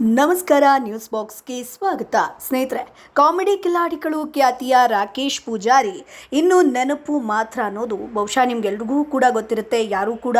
ನಮಸ್ಕಾರ, ನ್ಯೂಸ್ ಬಾಕ್ಸ್ಗೆ ಸ್ವಾಗತ. ಸ್ನೇಹಿತರೆ, ಕಾಮಿಡಿ ಕಿಲಾಡಿಗಳು ಖ್ಯಾತಿಯ ರಾಕೇಶ್ ಪೂಜಾರಿ. ಇನ್ನು ನೆನಪು ಮಾತ್ರ ಅನ್ನೋದು ಬಹುಶಃ ನಿಮ್ಗೆಲ್ರಿಗೂ ಕೂಡ ಗೊತ್ತಿರುತ್ತೆ. ಯಾರೂ ಕೂಡ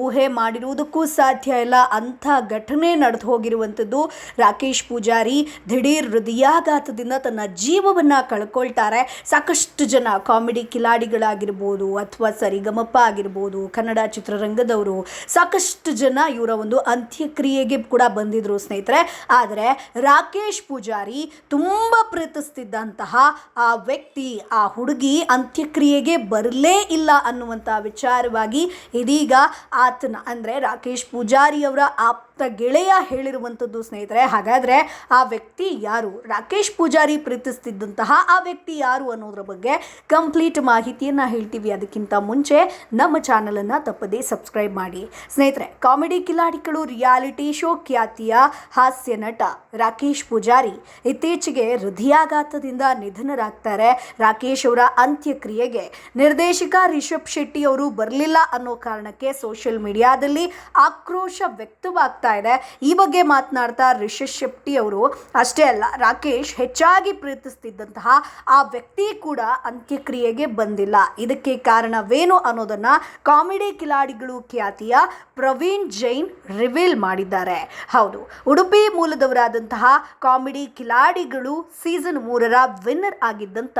ಊಹೆ ಮಾಡಿರುವುದಕ್ಕೂ ಸಾಧ್ಯ ಇಲ್ಲ. ಅಂಥ ಘಟನೆ ನಡೆದು ಹೋಗಿರುವಂಥದ್ದು ರಾಕೇಶ್ ಪೂಜಾರಿ. ದಿಢೀರ್ ಹೃದಯಾಘಾತದಿಂದ ತನ್ನ ಜೀವವನ್ನು ಕಳ್ಕೊಳ್ತಾರೆ. ಸಾಕಷ್ಟು ಜನ ಕಾಮಿಡಿ ಕಿಲಾಡಿಗಳಾಗಿರ್ಬೋದು ಅಥವಾ ಸರಿಗಮಪ್ಪ ಆಗಿರ್ಬೋದು, ಕನ್ನಡ ಚಿತ್ರರಂಗದವರು. ಸಾಕಷ್ಟು ಜನ ಇವರ ಒಂದು ಅಂತ್ಯಕ್ರಿಯೆಗೆ ಕೂಡ ಬಂದಿದ್ರು ಸ್ನೇಹಿತರೆ. ಆದರೆ ರಾಕೇಶ್ ಪೂಜಾರಿ ತುಂಬ ಪ್ರೀತಿಸ್ತಿದ್ದಂತಹ ಆ ವ್ಯಕ್ತಿ, ಆ ಹುಡುಗಿ ಅಂತ್ಯಕ್ರಿಯೆಗೆ ಬರಲೇ ಇಲ್ಲ ಅನ್ನುವಂಥ ವಿಚಾರವಾಗಿ ಇದೀಗ ಆತನ, ಅಂದರೆ ರಾಕೇಶ್ ಪೂಜಾರಿಯವರ ಆಪ್ತ ಗೆಳೆಯ ಹೇಳಿರುವಂಥದ್ದು ಸ್ನೇಹಿತರೆ. ಹಾಗಾದರೆ ಆ ವ್ಯಕ್ತಿ ಯಾರು? ರಾಕೇಶ್ ಪೂಜಾರಿ ಪ್ರೀತಿಸ್ತಿದ್ದಂತಹ ಆ ವ್ಯಕ್ತಿ ಯಾರು ಅನ್ನೋದ್ರ ಬಗ್ಗೆ ಕಂಪ್ಲೀಟ್ ಮಾಹಿತಿಯನ್ನು ಹೇಳ್ತೀವಿ. ಅದಕ್ಕಿಂತ ಮುಂಚೆ ನಮ್ಮ ಚಾನಲನ್ನು ತಪ್ಪದೇ ಸಬ್ಸ್ಕ್ರೈಬ್ ಮಾಡಿ. ಸ್ನೇಹಿತರೆ, ಕಾಮಿಡಿ ಕಿಲಾಡಿಗಳು ರಿಯಾಲಿಟಿ ಶೋ ಖ್ಯಾತಿಯ ಹಾಸ್ಯ ನಟ ರಾಕೇಶ್ ಪೂಜಾರಿ ಇತ್ತೀಚೆಗೆ ಹೃದಯಾಘಾತದಿಂದ ನಿಧನರಾಗ್ತಾರೆ. ರಾಕೇಶ್ ಅವರ ಅಂತ್ಯಕ್ರಿಯೆಗೆ ನಿರ್ದೇಶಕ ರಿಷಬ್ ಶೆಟ್ಟಿ ಅವರು ಬರಲಿಲ್ಲ ಅನ್ನೋ ಕಾರಣಕ್ಕೆ ಸೋಷಿಯಲ್ ಮೀಡಿಯಾದಲ್ಲಿ ಆಕ್ರೋಶ ವ್ಯಕ್ತವಾಗ್ತಾ ಇದೆ. ಈ ಬಗ್ಗೆ ಮಾತನಾಡ್ತಾ ರಿಷಬ್ ಶೆಟ್ಟಿ ಅವರು, ಅಷ್ಟೇ ಅಲ್ಲ, ರಾಕೇಶ್ ಹೆಚ್ಚಾಗಿ ಪ್ರೀತಿಸ್ತಿದ್ದಂತಹ ಆ ವ್ಯಕ್ತಿ ಕೂಡ ಅಂತ್ಯಕ್ರಿಯೆಗೆ ಬಂದಿಲ್ಲ. ಇದಕ್ಕೆ ಕಾರಣವೇನು ಅನ್ನೋದನ್ನ ಕಾಮಿಡಿ ಕಿಲಾಡಿಗಳು ಖ್ಯಾತಿಯ ಪ್ರವೀಣ್ ಜೈನ್ ರಿವೀಲ್ ಮಾಡಿದ್ದಾರೆ. ಹೌದು, ಉಡುಪಿ ಮೂಲದವರಾದಂತಹ ಕಾಮಿಡಿ ಕಿಲಾಡಿಗಳು ಸೀಸನ್ ಮೂರರ ವಿನ್ನರ್ ಆಗಿದ್ದಂತ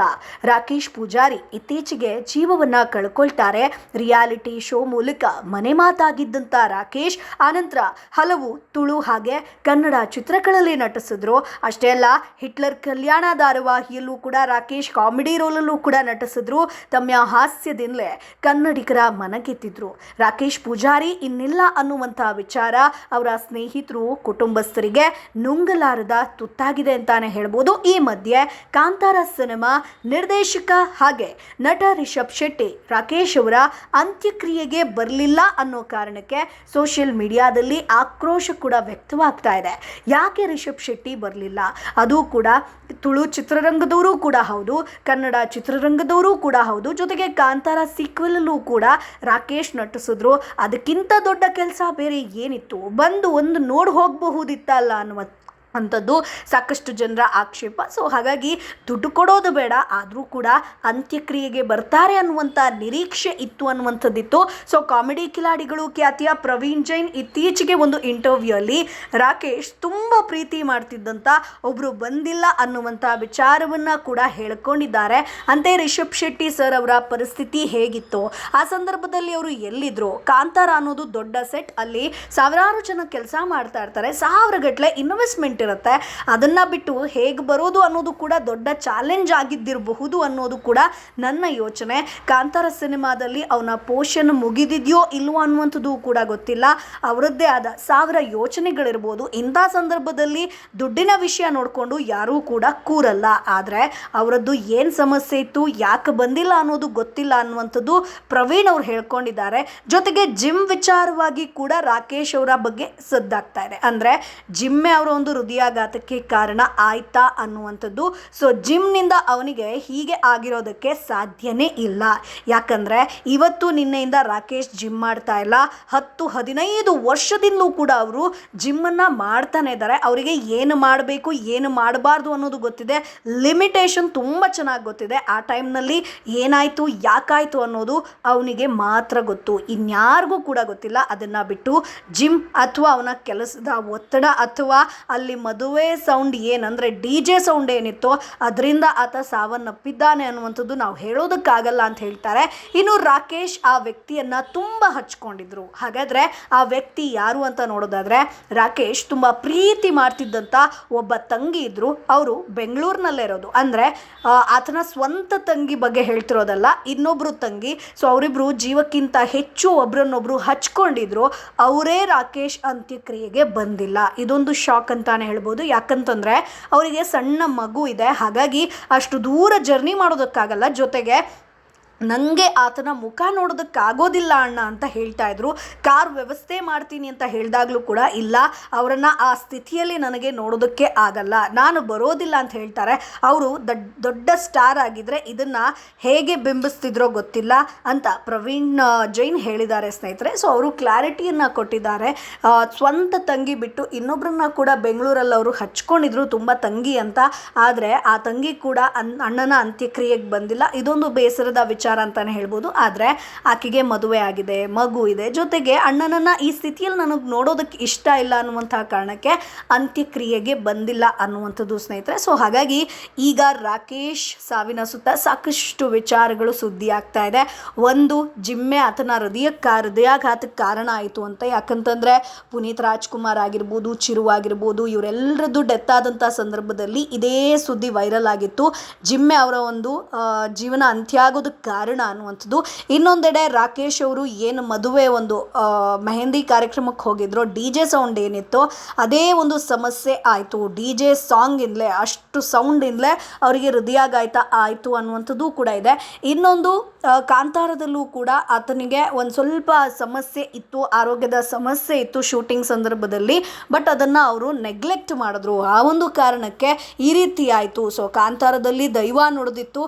ರಾಕೇಶ್ ಪೂಜಾರಿ ಇತ್ತೀಚೆಗೆ ಜೀವವನ್ನ ಕಳ್ಕೊಳ್ತಾರೆ. ರಿಯಾಲಿಟಿ ಶೋ ಮೂಲಕ ಮನೆ ಮಾತಾಗಿದ್ದಂತ ರಾಕೇಶ್, ಆನಂತರ ಹಲವು ತುಳು ಹಾಗೆ ಕನ್ನಡ ಚಿತ್ರಗಳಲ್ಲಿ ನಟಿಸಿದ್ರು. ಅಷ್ಟೇ ಅಲ್ಲ, ಹಿಟ್ಲರ್ ಕಲ್ಯಾಣ ಧಾರಾವಾಹಿಯಲ್ಲೂ ಕೂಡ ರಾಕೇಶ್ ಕಾಮಿಡಿ ರೋಲಲ್ಲೂ ಕೂಡ ನಟಿಸಿದ್ರು. ತಮ್ಮ ಹಾಸ್ಯದಿಂದಲೇ ಕನ್ನಡಿಗರ ಮನಗೆತ್ತಿದ್ರು. ರಾಕೇಶ್ ಪೂಜಾರಿ ಇನ್ನಿಲ್ಲ ಅನ್ನುವಂಥ ವಿಚಾರ ಅವರ ಸ್ನೇಹಿತರು, ಕುಟುಂಬಸ್ಥರಿಗೆ ನುಂಗಲಾರದ ತುತ್ತಾಗಿದೆ ಅಂತಾನೆ ಹೇಳ್ಬೋದು. ಈ ಮಧ್ಯೆ ಕಾಂತಾರ ಸಿನಿಮಾ ನಿರ್ದೇಶಕ ಹಾಗೆ ನಟ ರಿಷಬ್ ಶೆಟ್ಟಿ, ರಾಕೇಶ್ ಅವರ ಅಂತ್ಯಕ್ರಿಯೆಗೆ ಬರಲಿಲ್ಲ ಅನ್ನೋ ಕಾರಣಕ್ಕೆ ಸೋಷಿಯಲ್ ಮೀಡಿಯಾದಲ್ಲಿ ಆಕ್ರೋಶ ಕೂಡ ವ್ಯಕ್ತವಾಗ್ತಾ ಇದೆ. ಯಾಕೆ ರಿಷಬ್ ಶೆಟ್ಟಿ ಬರಲಿಲ್ಲ? ಅದು ಕೂಡ ತುಳು ಚಿತ್ರರಂಗದವರು ಕೂಡ ಹೌದು, ಕನ್ನಡ ಚಿತ್ರರಂಗದವರು ಕೂಡ ಹೌದು, ಜೊತೆಗೆ ಕಾಂತಾರ ಸೀಕ್ವೆಲಲ್ಲೂ ಕೂಡ ರಾಕೇಶ್ ನಟಿಸಿದ್ರು. ಅದಕ್ಕಿಂತ ದೊಡ್ಡ ಕೆಲಸ ಬೇರೆ ಏನಿತ್ತು? ಬಂದು ಒಂದು ನೋಡಿ ಹೋಗಬಹುದಿತ್ತಲ್ಲ ಅನ್ನುವ ಅಂಥದ್ದು ಸಾಕಷ್ಟು ಜನರ ಆಕ್ಷೇಪ. ಸೊ ಹಾಗಾಗಿ ದುಡ್ಡು ಕೊಡೋದು ಬೇಡ, ಆದರೂ ಕೂಡ ಅಂತ್ಯಕ್ರಿಯೆಗೆ ಬರ್ತಾರೆ ಅನ್ನುವಂಥ ನಿರೀಕ್ಷೆ ಇತ್ತು ಅನ್ನುವಂಥದ್ದಿತ್ತು. ಸೊ ಕಾಮಿಡಿ ಕಿಲಾಡಿಗಳು ಖ್ಯಾತಿಯ ಪ್ರವೀಣ್ ಜೈನ್ ಇತ್ತೀಚೆಗೆ ಒಂದು ಇಂಟರ್ವ್ಯೂ ಅಲ್ಲಿ ರಾಕೇಶ್ ತುಂಬ ಪ್ರೀತಿ ಮಾಡ್ತಿದ್ದಂಥ ಒಬ್ಬರು ಬಂದಿಲ್ಲ ಅನ್ನುವಂಥ ವಿಚಾರವನ್ನು ಕೂಡ ಹೇಳ್ಕೊಂಡಿದ್ದಾರೆ. ಅಂತೆ ರಿಷಬ್ ಶೆಟ್ಟಿ ಸರ್ ಅವರ ಪರಿಸ್ಥಿತಿ ಹೇಗಿತ್ತು? ಆ ಸಂದರ್ಭದಲ್ಲಿ ಅವರು ಎಲ್ಲಿದ್ದರು ಕಾಂತಾರ ಅನ್ನೋದು ದೊಡ್ಡ ಸೆಟ್ ಅಲ್ಲಿ ಸಾವಿರಾರು ಜನ ಕೆಲಸ ಮಾಡ್ತಾ ಇರ್ತಾರೆ. ಸಾವಿರ ಗಟ್ಟಲೆ ಇನ್ವೆಸ್ಟ್ಮೆಂಟ್ ಇರುತ್ತೆ. ಅದನ್ನು ಬಿಟ್ಟು ಹೇಗೆ ಬರೋದು ಅನ್ನೋದು ಕೂಡ ದೊಡ್ಡ ಚಾಲೆಂಜ್ ಆಗಿದ್ದಿರಬಹುದು ಅನ್ನೋದು ಕೂಡ ನನ್ನ ಯೋಚನೆ. ಕಾಂತಾರ ಸಿನಿಮಾದಲ್ಲಿ ಅವನ ಪೋಷನ್ ಮುಗಿದಿದೆಯೋ ಇಲ್ವೋ ಅನ್ನುವಂಥದ್ದು ಕೂಡ ಗೊತ್ತಿಲ್ಲ. ಅವರದ್ದೇ ಆದ ಸಾವಿರ ಯೋಚನೆಗಳಿರ್ಬೋದು. ಇಂಥ ಸಂದರ್ಭದಲ್ಲಿ ದುಡ್ಡಿನ ವಿಷಯ ನೋಡಿಕೊಂಡು ಯಾರೂ ಕೂಡ ಕೂರಲ್ಲ. ಆದರೆ ಅವರದ್ದು ಏನು ಸಮಸ್ಯೆ ಇತ್ತು, ಯಾಕೆ ಬಂದಿಲ್ಲ ಅನ್ನೋದು ಗೊತ್ತಿಲ್ಲ ಅನ್ನುವಂಥದ್ದು ಪ್ರವೀಣ್ ಅವ್ರು ಹೇಳ್ಕೊಂಡಿದ್ದಾರೆ. ಜೊತೆಗೆ ಜಿಮ್ ವಿಚಾರವಾಗಿ ಕೂಡ ರಾಕೇಶ್ ಅವರ ಬಗ್ಗೆ ಸದ್ದಾಗ್ತಾ ಇದೆ. ಅಂದರೆ ಜಿಮ್ಮೆ ಅವರ ಒಂದು ಹೃದಯಾಘಾತಕ್ಕೆ ಕಾರಣ ಆಯ್ತಾ ಅನ್ನುವಂಥದ್ದು. ಸೊ ಜಿಮ್ನಿಂದ ಅವನಿಗೆ ಹೀಗೆ ಆಗಿರೋದಕ್ಕೆ ಸಾಧ್ಯನೇ ಇಲ್ಲ. ಯಾಕಂದರೆ ಇವತ್ತು ನಿನ್ನೆಯಿಂದ ರಾಕೇಶ್ ಜಿಮ್ ಮಾಡ್ತಾ ಇಲ್ಲ. ಹತ್ತು, ಹದಿನೈದು ವರ್ಷದಿಂದಲೂ ಕೂಡ ಅವರು ಜಿಮ್ಮನ್ನು ಮಾಡ್ತಾನೆ ಇದ್ದಾರೆ. ಅವರಿಗೆ ಏನು ಮಾಡಬೇಕು, ಏನು ಮಾಡಬಾರ್ದು ಅನ್ನೋದು ಗೊತ್ತಿದೆ. ಲಿಮಿಟೇಷನ್ ತುಂಬ ಚೆನ್ನಾಗಿ ಗೊತ್ತಿದೆ. ಆ ಟೈಮ್ನಲ್ಲಿ ಏನಾಯಿತು, ಯಾಕಾಯಿತು ಅನ್ನೋದು ಅವನಿಗೆ ಮಾತ್ರ ಗೊತ್ತು. ಇನ್ಯಾರಿಗೂ ಕೂಡ ಗೊತ್ತಿಲ್ಲ. ಅದನ್ನು ಬಿಟ್ಟು ಜಿಮ್ ಅಥವಾ ಅವನ ಕೆಲಸದ ಒತ್ತಡ ಅಥವಾ ಅಲ್ಲಿ ಮದುವೆ ಸೌಂಡ್ ಏನಂದರೆ ಡಿ ಜೆ ಸೌಂಡ್ ಏನಿತ್ತು ಅದರಿಂದ ಆತ ಸಾವನ್ನಪ್ಪಿದ್ದಾನೆ ಅನ್ನುವಂಥದ್ದು ನಾವು ಹೇಳೋದಕ್ಕಾಗಲ್ಲ ಅಂತ ಹೇಳ್ತಾರೆ. ಇನ್ನು ರಾಕೇಶ್ ಆ ವ್ಯಕ್ತಿಯನ್ನು ತುಂಬ ಹಚ್ಕೊಂಡಿದ್ರು. ಹಾಗಾದ್ರೆ ಆ ವ್ಯಕ್ತಿ ಯಾರು ಅಂತ ನೋಡೋದಾದರೆ ರಾಕೇಶ್ ತುಂಬ ಪ್ರೀತಿ ಮಾಡ್ತಿದ್ದಂಥ ಒಬ್ಬ ತಂಗಿ ಇದ್ದರು ಅವರು ಬೆಂಗಳೂರಿನಲ್ಲೇ ಇರೋದು. ಅಂದರೆ ಆತನ ಸ್ವಂತ ತಂಗಿ ಬಗ್ಗೆ ಹೇಳ್ತಿರೋದಲ್ಲ, ಇನ್ನೊಬ್ರು ತಂಗಿ. ಸೊ ಅವರಿಬ್ಬರು ಜೀವಕ್ಕಿಂತ ಹೆಚ್ಚು ಒಬ್ರನ್ನೊಬ್ರು ಹಚ್ಕೊಂಡಿದ್ರು. ಅವರೇ ರಾಕೇಶ್ ಅಂತ್ಯಕ್ರಿಯೆಗೆ ಬಂದಿಲ್ಲ. ಇದೊಂದು ಶಾಕ್ ಅಂತಾನೆ ಹೇಳ್ಬೋದು. ಯಾಕಂತಂದರೆ ಅವರಿಗೆ ಸಣ್ಣ ಮಗು ಇದೆ. ಹಾಗಾಗಿ ಅಷ್ಟು ದೂರ ಜರ್ನಿ ಮಾಡೋದಕ್ಕಾಗಲ್ಲ. ಜೊತೆಗೆ ನನಗೆ ಆತನ ಮುಖ ನೋಡೋದಕ್ಕಾಗೋದಿಲ್ಲ ಅಣ್ಣ ಅಂತ ಹೇಳ್ತಾ ಇದ್ರು. ಕಾರ್ ವ್ಯವಸ್ಥೆ ಮಾಡ್ತೀನಿ ಅಂತ ಹೇಳಿದಾಗಲೂ ಕೂಡ ಇಲ್ಲ. ಅವರನ್ನು ಆ ಸ್ಥಿತಿಯಲ್ಲಿ ನನಗೆ ನೋಡೋದಕ್ಕೆ ಆಗಲ್ಲ. ನಾನು ಬರೋದಿಲ್ಲ ಅಂತ ಹೇಳ್ತಾರೆ. ಅವರು ದೊಡ್ಡ ದೊಡ್ಡ ಸ್ಟಾರ್ ಆಗಿದ್ದರೆ ಇದನ್ನು ಹೇಗೆ ಬಿಂಬಿಸ್ತಿದ್ರೋ ಗೊತ್ತಿಲ್ಲ ಅಂತ ಪ್ರವೀಣ್ ಜೈನ್ ಹೇಳಿದ್ದಾರೆ ಸ್ನೇಹಿತರೆ. ಸೊ ಅವರು ಕ್ಲಾರಿಟಿಯನ್ನು ಕೊಟ್ಟಿದ್ದಾರೆ. ಸ್ವಂತ ತಂಗಿ ಬಿಟ್ಟು ಇನ್ನೊಬ್ಬರನ್ನ ಕೂಡ ಬೆಂಗಳೂರಲ್ಲಿ ಅವರು ಹಚ್ಕೊಂಡಿದ್ರು ತುಂಬ ತಂಗಿ ಅಂತ. ಆದರೆ ಆ ತಂಗಿ ಕೂಡ ಅಣ್ಣನ ಅಂತ್ಯಕ್ರಿಯೆಗೆ ಬಂದಿಲ್ಲ. ಇದೊಂದು ಬೇಸರದ ವಿಚಾರ ಅಂತಲೇ ಹೇಳ್ಬೋದು. ಆದರೆ ಆಕೆಗೆ ಮದುವೆ ಆಗಿದೆ, ಮಗು ಇದೆ. ಜೊತೆಗೆ ಅಣ್ಣನನ್ನು ಈ ಸ್ಥಿತಿಯಲ್ಲಿ ನನಗೆ ನೋಡೋದಕ್ಕೆ ಇಷ್ಟ ಇಲ್ಲ ಅನ್ನುವಂಥ ಕಾರಣಕ್ಕೆ ಅಂತ್ಯಕ್ರಿಯೆಗೆ ಬಂದಿಲ್ಲ ಅನ್ನುವಂಥದ್ದು ಸ್ನೇಹಿತರೆ. ಸೊ ಹಾಗಾಗಿ ಈಗ ರಾಕೇಶ್ ಸಾವಿನ ಸುತ್ತ ಸಾಕಷ್ಟು ವಿಚಾರಗಳು ಸುದ್ದಿ ಆಗ್ತಾ ಇದೆ. ಒಂದು, ಜಿಮ್ಮೆ ಆತನ ಹೃದಯ ಹೃದಯಾಘಾತಕ್ಕೆ ಕಾರಣ ಆಯಿತು ಅಂತ. ಯಾಕಂತಂದರೆ ಪುನೀತ್ ರಾಜ್ಕುಮಾರ್ ಆಗಿರ್ಬೋದು, ಚಿರು ಆಗಿರ್ಬೋದು ಇವರೆಲ್ಲರದ್ದು ಡೆತ್ ಆದಂಥ ಸಂದರ್ಭದಲ್ಲಿ ಇದೇ ಸುದ್ದಿ ವೈರಲ್ ಆಗಿತ್ತು. ಜಿಮ್ಮೆ ಅವರ ಒಂದು ಜೀವನ ಅಂತ್ಯ ಆಗೋದಕ್ಕೆ ಕಾರಣ ಅನ್ನುವಂಥದ್ದು. ಇನ್ನೊಂದೆಡೆ ರಾಕೇಶ್ ಅವರು ಏನು ಮದುವೆ ಒಂದು ಮೆಹಂದಿ ಕಾರ್ಯಕ್ರಮಕ್ಕೆ ಹೋಗಿದ್ರು, ಡಿ ಜೆ ಸೌಂಡ್ ಏನಿತ್ತು ಅದೇ ಒಂದು ಸಮಸ್ಯೆ ಆಯಿತು. ಡಿ ಜೆ ಸಾಂಗಿಂದಲೇ ಅಷ್ಟು ಸೌಂಡಿಂದಲೇ ಅವರಿಗೆ ಹೃದಯಾಘಾತ ಆಯಿತು ಅನ್ನುವಂಥದ್ದು ಕೂಡ ಇದೆ. ಇನ್ನೊಂದು ಕಾಂತಾರದಲ್ಲೂ ಕೂಡ ಆತನಿಗೆ ಒಂದು ಸ್ವಲ್ಪ ಸಮಸ್ಯೆ ಇತ್ತು, ಆರೋಗ್ಯದ ಸಮಸ್ಯೆ ಇತ್ತು ಶೂಟಿಂಗ್ ಸಂದರ್ಭದಲ್ಲಿ. ಬಟ್ ಅದನ್ನು ಅವರು ನೆಗ್ಲೆಕ್ಟ್ ಮಾಡಿದ್ರು. ಆ ಒಂದು ಕಾರಣಕ್ಕೆ ಈ ರೀತಿ ಆಯಿತು. ಸೊ, ಕಾಂತಾರದಲ್ಲಿ ದೈವ ನುಡಿದಿತ್ತು.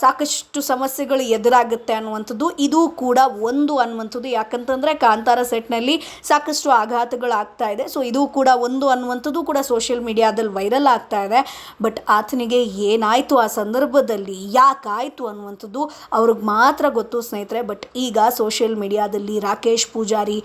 ಸಾಕಷ್ಟು ಸಮಸ್ಯೆಗಳು ಎದುರಾಗುತ್ತೆ ಅನ್ನುವಂಥದ್ದು, ಇದು ಕೂಡ ಒಂದು ಅನ್ನುವಂಥದ್ದು. ಯಾಕಂತಂದರೆ ಕಾಂತಾರ ಸೆಟ್ನಲ್ಲಿ ಸಾಕಷ್ಟು ಆಘಾತಗಳು ಆಗ್ತಾ ಇದೆ. ಸೊ ಇದು ಕೂಡ ಒಂದು ಅನ್ನುವಂಥದ್ದು ಕೂಡ ಸೋಷಿಯಲ್ ಮೀಡಿಯಾದಲ್ಲಿ ವೈರಲ್ ಆಗ್ತಾ ಇದೆ. ಬಟ್ ಆತನಿಗೆ ಏನಾಯಿತು ಆ ಸಂದರ್ಭದಲ್ಲಿ? ಯಾಕಾಯಿತು ಅನ್ನುವಂಥದ್ದು ಅವ್ರಿಗೆ ಮಾತ್ರ ಗೊತ್ತು ಸ್ನೇಹಿತರೆ. ಬಟ್ ಈಗ ಸೋಷಿಯಲ್ ಮೀಡಿಯಾದಲ್ಲಿ ರಾಕೇಶ್ ಪೂಜಾರಿ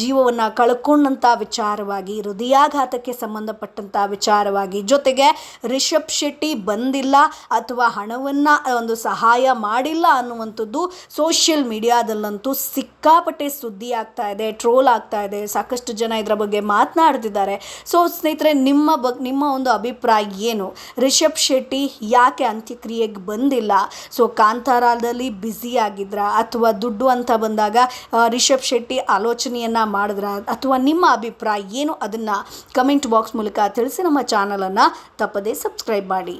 ಜೀವವನ್ನು ಕಳ್ಕೊಂಡಂಥ ವಿಚಾರವಾಗಿ, ಹೃದಯಾಘಾತಕ್ಕೆ ಸಂಬಂಧಪಟ್ಟಂಥ ವಿಚಾರವಾಗಿ ಜೊತೆಗೆ ರಿಷಬ್ ಶೆಟ್ಟಿ ಬಂದಿಲ್ಲ ಅಥವಾ ಹಣವನ್ನು ಒಂದು ಸಹಾಯ ಮಾಡಿಲ್ಲ ಅನ್ನುವಂಥದ್ದು ಸೋಷಿಯಲ್ ಮೀಡಿಯಾದಲ್ಲಂತೂ ಸಿಕ್ಕಾಪಟ್ಟೆ ಸುದ್ದಿ ಆಗ್ತಾ ಇದೆ ಟ್ರೋಲ್ ಆಗ್ತಾ ಇದೆ, ಸಾಕಷ್ಟು ಜನ ಇದರ ಬಗ್ಗೆ ಮಾತನಾಡ್ತಿದ್ದಾರೆ. ಸೊ ಸ್ನೇಹಿತರೆ, ನಿಮ್ಮ ಬಗ್, ನಿಮ್ಮ ಒಂದು ಅಭಿಪ್ರಾಯ ಏನು? ರಿಷಬ್ ಶೆಟ್ಟಿ ಯಾಕೆ ಅಂತ್ಯಕ್ರಿಯೆಗೆ ಬಂದಿಲ್ಲ? ಸೊ ಕಾಂತಾರದಲ್ಲಿ ಬ್ಯುಸಿ ಆಗಿದ್ರ ಅಥವಾ ದುಡ್ಡು ಅಂತ ಬಂದಾಗ ರಿಷಬ್ ಶೆಟ್ಟಿ ಆಲೋಚನೆಯನ್ನು ಮಾಡಿದ್ರ ಅಥವಾ ನಿಮ್ಮ ಅಭಿಪ್ರಾಯ ಏನು? ಅದನ್ನು ಕಮೆಂಟ್ ಬಾಕ್ಸ್ ಮೂಲಕ ತಿಳಿಸಿ ನಮ್ಮ ಚಾನಲನ್ನು ತಪ್ಪದೇ ಸಬ್ಸ್ಕ್ರೈಬ್ ಮಾಡಿ.